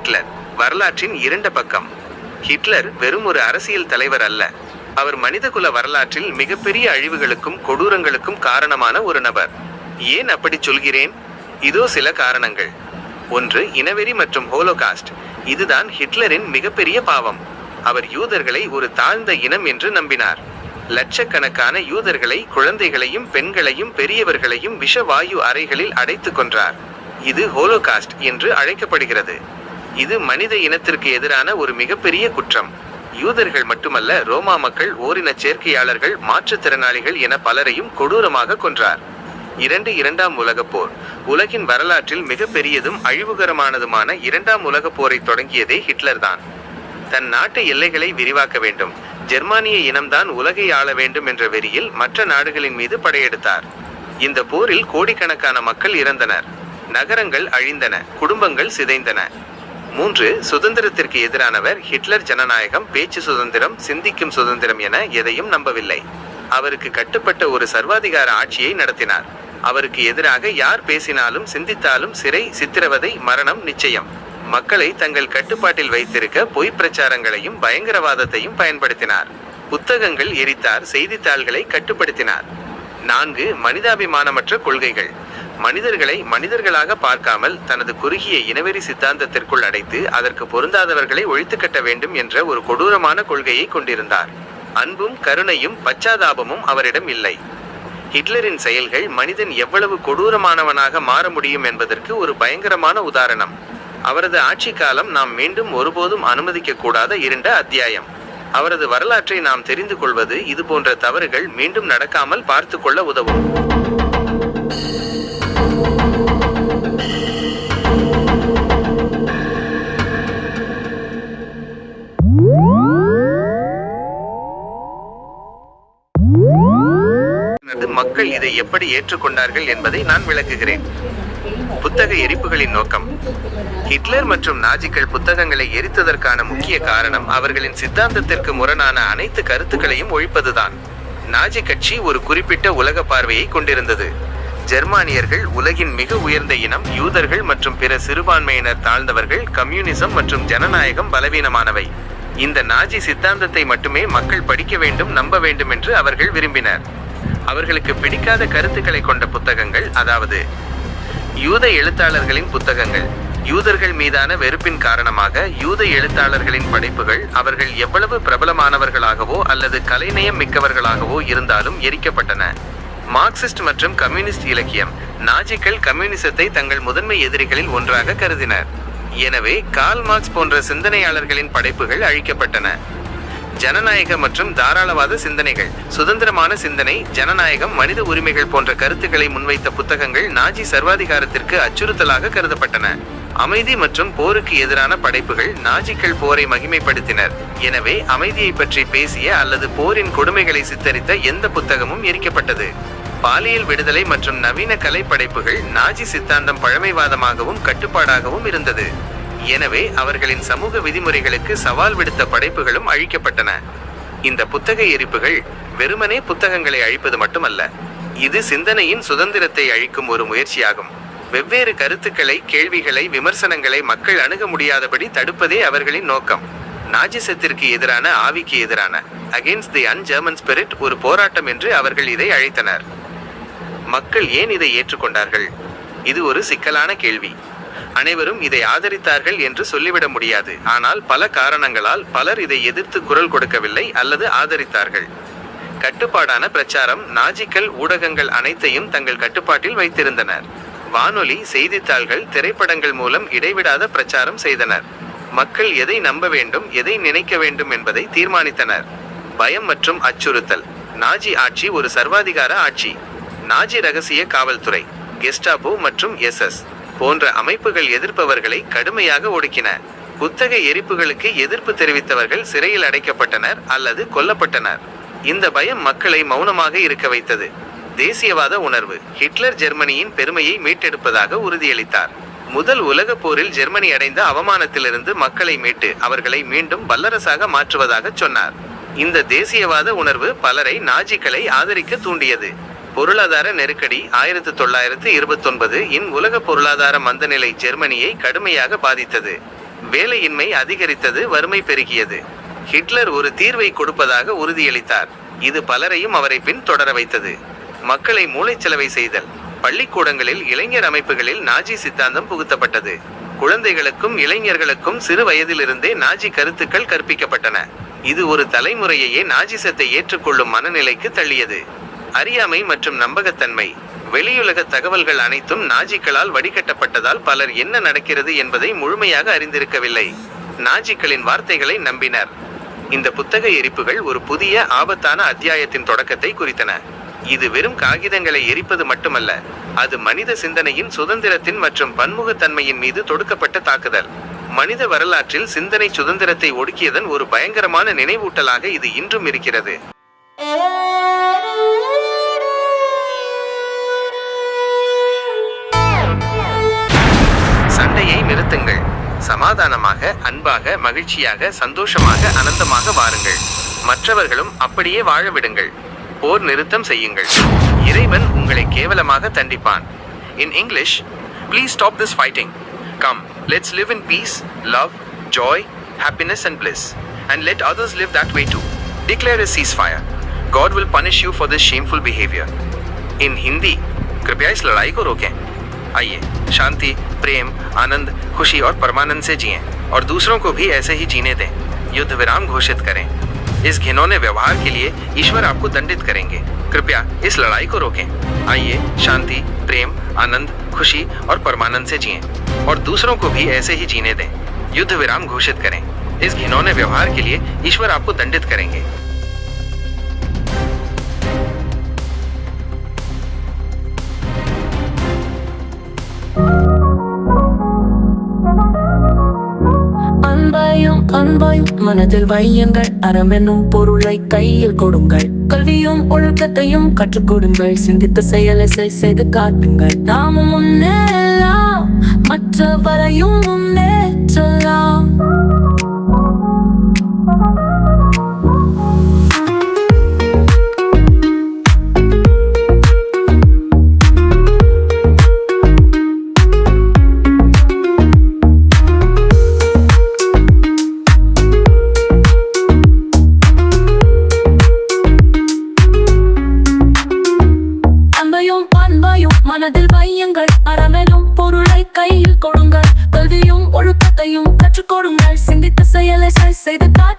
Hitler வரலாற்றின் இரண்ட பக்கம். Hitler வெறும் ஒரு அரசியல் தலைவர் அல்ல. அவர் மனிதகுல வரலாற்றில் மிகப்பெரிய அழிவுகளுக்கும் கொடூரங்களுக்கும் காரணமான ஒரு நபர். ஏன் அப்படி சொல்கிறேன்? இதோ சில காரணங்கள். ஒன்று இனவெறி மற்றும் ஹோலோகாஸ்ட் இதுதான் ஹிட்லரின் மிகப்பெரிய பாவம். அவர் யூதர்களை ஒரு தாழ்ந்த இனம் என்று நம்பினார். லட்சக்கணக்கான யூதர்களை குழந்தைகளையும் பெண்களையும் பெரியவர்களையும் விஷவாயு அறைகளில் அடைத்து கொன்றார். இது ஹோலோகாஸ்ட் என்று அழைக்கப்படுகிறது. இது மனித இனத்திற்கு எதிரான ஒரு மிகப்பெரிய குற்றம். யூதர்கள் மட்டுமல்ல ரோமா மக்கள் ஓரின சேர்க்கையாளர்கள் மாற்றுத்திறனாளிகள் என பலரையும் கொடூரமாக கொன்றார். இரண்டு இரண்டாம் உலகப் போர். உலகின் வரலாற்றில் மிகப்பெரியதும் அழிவுகரமானதுமான இரண்டாம் உலகப் போரை தொடங்கியதே ஹிட்லர் தான். தன் நாட்டு எல்லைகளை விரிவாக்க வேண்டும். ஜெர்மானிய இனம்தான் உலகை ஆள வேண்டும் என்ற வெறியில் மற்ற நாடுகளின் மீது படையெடுத்தார். இந்த போரில் கோடிக்கணக்கான மக்கள் இறந்தனர். நகரங்கள் அழிந்தன. குடும்பங்கள் சிதைந்தன. மூன்று சுதந்திரத்திற்கு எதிரானவர் ஹிட்லர் ஜனநாயகம் பேச்சு சுதந்திரம் சிந்திக்கும் சுதந்திரம் என எதையும் நம்பவில்லை. அவருக்கு கட்டுப்பட்ட ஒரு சர்வாதிகார ஆட்சியை நடத்தினார். அவருக்கு எதிராக யார் பேசினாலும் சிந்தித்தாலும் சிறை சித்திரவதை மரணம் நிச்சயம். மக்களை தங்கள் கட்டுப்பாட்டில் வைத்திருக்க பொய் பிரச்சாரங்களையும் பயங்கரவாதத்தையும் பயன்படுத்தினார். புத்தகங்கள் எரித்தார் செய்தித்தாள்களை கட்டுப்படுத்தினார். நான்கு மனிதாபிமானமற்ற கொள்கைகள். மனிதர்களை மனிதர்களாக பார்க்காமல் தனது குறுகிய இனவெறி சித்தாந்தத்திற்குள் அடைத்து அதற்கு பொருந்தாதவர்களை ஒழித்து கட்ட வேண்டும் என்ற ஒரு கொடூரமான கொள்கையை கொண்டிருந்தார். அன்பும் கருணையும் பச்சாதாபமும் அவரிடம் இல்லை. ஹிட்லரின் செயல்கள் மனிதன் எவ்வளவு கொடூரமானவனாக மாற முடியும் என்பதற்கு ஒரு பயங்கரமான உதாரணம். அவரது ஆட்சி காலம் நாம் மீண்டும் ஒருபோதும் அனுமதிக்க கூடாத இருண்ட அத்தியாயம். அவரது வரலாற்றை நாம் தெரிந்து கொள்வது இது போன்ற தவறுகள் மீண்டும் நடக்காமல் பார்த்து கொள்ள உதவும். மக்கள் இதை எப்படி ஏற்றுக்கொண்டார்கள் என்பதை நான் விளக்குகிறேன். புத்தக எரிப்புகளின் நோக்கம். ஹிட்லர் மற்றும் நாஜிக்கள் புத்தகங்களை எரித்ததற்கான முக்கிய காரணம் அவர்களின் சித்தாந்தத்திற்கு முரணான அனைத்து கருத்துக்களையும் ஒழிப்பதுதான். நாஜி கட்சி ஒரு குறிப்பிட்ட உலக பார்வையை கொண்டிருந்தது. ஜெர்மானியர்கள் உலகின் மிக உயர்ந்த இனம் யூதர்கள் மற்றும் பிற சிறுபான்மையினர் தாழ்ந்தவர்கள் கம்யூனிசம் மற்றும் ஜனநாயகம் பலவீனமானவை. இந்த நாஜி சித்தாந்தத்தை மட்டுமே மக்கள் படிக்க வேண்டும் நம்ப வேண்டும் என்று அவர்கள் விரும்பினர். அவர்களுக்கு பிடிக்காத கருத்துக்களை கொண்ட புத்தகங்கள் அதாவது யூத எழுத்தாளர்களின் புத்தகங்கள். யூதர்கள் மீதான வெறுப்பின் காரணமாக யூத எழுத்தாளர்களின் படைப்புகள் அவர்கள் எவ்வளவு பிரபலமானவர்களாகவோ அல்லது கலைநயம் மிக்கவர்களாகவோ இருந்தாலும் எரிக்கப்பட்டன. மார்க்சிஸ்ட் மற்றும் கம்யூனிஸ்ட் இலக்கியம் நாஜிக்கள் கம்யூனிசத்தை தங்கள் முதன்மை எதிரிகளில் ஒன்றாக கருதினர். எனவே கார்ல் மார்க்ஸ் போன்ற சிந்தனையாளர்களின் படைப்புகள் அழிக்கப்பட்டன. ஜனநாயக மற்றும் தாராளவாத சிந்தனைகள். சுதந்திரமான சிந்தனை ஜனநாயகம் மனித உரிமைகள் போன்ற கருத்துக்களை முன்வைத்த புத்தகங்கள் நாஜி சர்வாதிகாரத்திற்கு அச்சுறுத்தலாக கருதப்பட்டன. அமைதி மற்றும் போருக்கு எதிரான படைப்புகள் நாஜிக்கள் போரை மகிமைப்படுத்தினர். எனவே அமைதியை பற்றி பேசிய அல்லது போரின் கொடுமைகளை சித்தரித்த எந்த புத்தகமும் எரிக்கப்பட்டது. பாலியல் விடுதலை மற்றும் நவீன கலை படைப்புகள் நாஜி சித்தாந்தம் பழமைவாதமாகவும் கட்டுப்பாடாகவும் இருந்தது. எனவே அவர்களின் சமூக விதிமுறைகளுக்கு சவால் விடுத்த படைப்புகளும் அழிக்கப்பட்டன. இந்த புத்தக எரிப்புகள் வெறுமனே புத்தகங்களை அழிப்பது மட்டுமல்ல இது சிந்தனையின் சுதந்திரத்தை அழிக்கும் ஒரு முயற்சியாகும். வெவ்வேறு கருத்துக்களை கேள்விகளை விமர்சனங்களை மக்கள் அணுக முடியாதபடி தடுப்பதே அவர்களின் நோக்கம். நாஜிசத்திற்கு எதிரான ஆவிக்கு எதிரான அகேன்ஸ்ட் தி அன்ஜெர்மன் ஸ்பிரிட் ஒரு போராட்டம் என்று அவர்கள் இதை அழைத்தனர். மக்கள் ஏன் இதை ஏற்றுக்கொண்டார்கள்? இது ஒரு சிக்கலான கேள்வி. அனைவரும் இதை ஆதரித்தார்கள் என்று சொல்லிவிட முடியாது. ஆனால் பல காரணங்களால் பலர் இதை எதிர்த்து குரல் கொடுக்கவில்லை அல்லது ஆதரித்தார்கள். கட்டுப்பாடான பிரச்சாரம் நாஜிக்கள் ஊடகங்கள் அனைத்தையும் தங்கள் கட்டுப்பாட்டில் வைத்திருந்தனர். வானொலி செய்தித்தாள்கள் திரைப்படங்கள் மூலம் இடைவிடாத பிரச்சாரம் செய்தனர். மக்கள் எதை நம்ப வேண்டும் எதை நினைக்க வேண்டும் என்பதை தீர்மானித்தனர். பயம் மற்றும் அச்சுறுத்தல். நாஜி ஆட்சி ஒரு சர்வாதிகார ஆட்சி. நாஜி ரகசிய காவல்துறை. கெஸ்டாபோ மற்றும் எஸ்எஸ் போன்ற அமைப்புகள் எதிர்ப்பவர்களை கடுமையாக ஒடுக்கின. புத்தக எரிப்புகளுக்கு எதிர்ப்பு தெரிவித்தவர்கள் சிறையில் அடைக்கப்பட்டனர் அல்லது கொல்லப்பட்டனர். இந்த பயம் மக்களை மௌனமாக இருக்க வைத்தது. தேசியவாத உணர்வு. ஹிட்லர் ஜெர்மனியின் பெருமையை மீட்டெடுப்பதாக உறுதியளித்தார். முதல் உலக போரில் ஜெர்மனி அடைந்த அவமானத்திலிருந்து மக்களை மீட்டு அவர்களை மீண்டும் வல்லரசாக மாற்றுவதாக சொன்னார். இந்த தேசியவாத உணர்வு பலரை நாஜிக்களை ஆதரிக்க தூண்டியது. பொருளாதார நெருக்கடி ஆயிரத்து தொள்ளாயிரத்து இருபத்தொன்பது இன் உலக பொருளாதார மந்தநிலை ஜெர்மனியை கடுமையாக பாதித்தது. வேலையின்மை அதிகரித்தது வறுமை பெருகியது. ஹிட்லர் ஒரு தீர்வை கொடுப்பதாக உறுதியளித்தார். இது பலரையும் அவரை பின் தொடர வைத்தது. மக்களை மூளைச்சலவை செய்தல். பள்ளிக்கூடங்களில் இளைஞர் அமைப்புகளில் நாஜி சித்தாந்தம் புகுத்தப்பட்டது. குழந்தைகளுக்கும் இளைஞர்களுக்கும் சிறு வயதிலிருந்தே நாஜி கருத்துக்கள் கற்பிக்கப்பட்டன. இது ஒரு தலைமுறையையே நாஜிசத்தை ஏற்றுக்கொள்ளும் மனநிலைக்கு தள்ளியது. அறியாமை மற்றும் நம்பகத்தன்மை. வெளியுலக தகவல்கள் அனைத்தும் நாஜிக்களால் வடிகட்டப்பட்டதால் பலர் என்ன நடக்கிறது என்பதை முழுமையாக அறிந்திருக்கவில்லை. நாஜிக்களின் வார்த்தைகளை நம்பினர். இந்த புத்தக எரிப்புகள் ஒரு புதிய ஆபத்தான அத்தியாயத்தின் தொடக்கத்தை குறித்தன. இது வெறும் காகிதங்களை எரிப்பது மட்டுமல்ல அது மனித சிந்தனையின் சுதந்திரத்தின் மற்றும் பன்முகத்தன்மையின் மீது தொடுக்கப்பட்ட தாக்குதல். மனித வரலாற்றில் சிந்தனை சுதந்திரத்தை ஒடுக்கியதன் ஒரு பயங்கரமான நினைவூட்டலாக இது இன்றும் இருக்கிறது. நிறுத்துங்கள் சமாதானமாக அன்பாக மகிழ்ச்சியாக சந்தோஷமாக அனந்தமாக வாருங்கள் மற்றவர்களும் அப்படியே வாழ விடுங்கள் போர் நிறுத்தம் செய்யுங்கள் இறைவன் உங்களை கேவலமாக தண்டிப்பான் in English please stop this fighting come let's live in peace love joy happiness and bliss and let others live that way too declare a ceasefire god will punish you for this shameful behavior in hindi कृपया इस लड़ाई को रोकें आइए। शांति, प्रेम, आनंद, खुशी और परमानंद से जिएँ और दूसरों को भी ऐसे ही जीने दें। युद्ध विराम घोषित करें। इस घिनौने व्यवहार के लिए ईश्वर आपको दंडित करेंगे। कृपया इस लड़ाई को रोकें। आइए, शांति, प्रेम, आनंद, खुशी और परमानंद से जिएँ और दूसरों को भी ऐसे ही जीने दें। युद्ध विराम घोषित करें। इस घिनौने व्यवहार के लिए ईश्वर आपको दंडित करेंगे। அன்பாயும் மனதில் வையுங்கள். அறமெனும் பொருளை கையில் கொடுங்கள். கல்வியும் ஒழுக்கத்தையும் கற்றுக் கொடுங்கள். சிந்தித்த செயலை செய்- செய்து காட்டுங்கள். நாமும் முன்னேறலாம். மற்றவரையும் முன்னேற்றலாம். கல்வியும் ஒழுக்கத்தையும்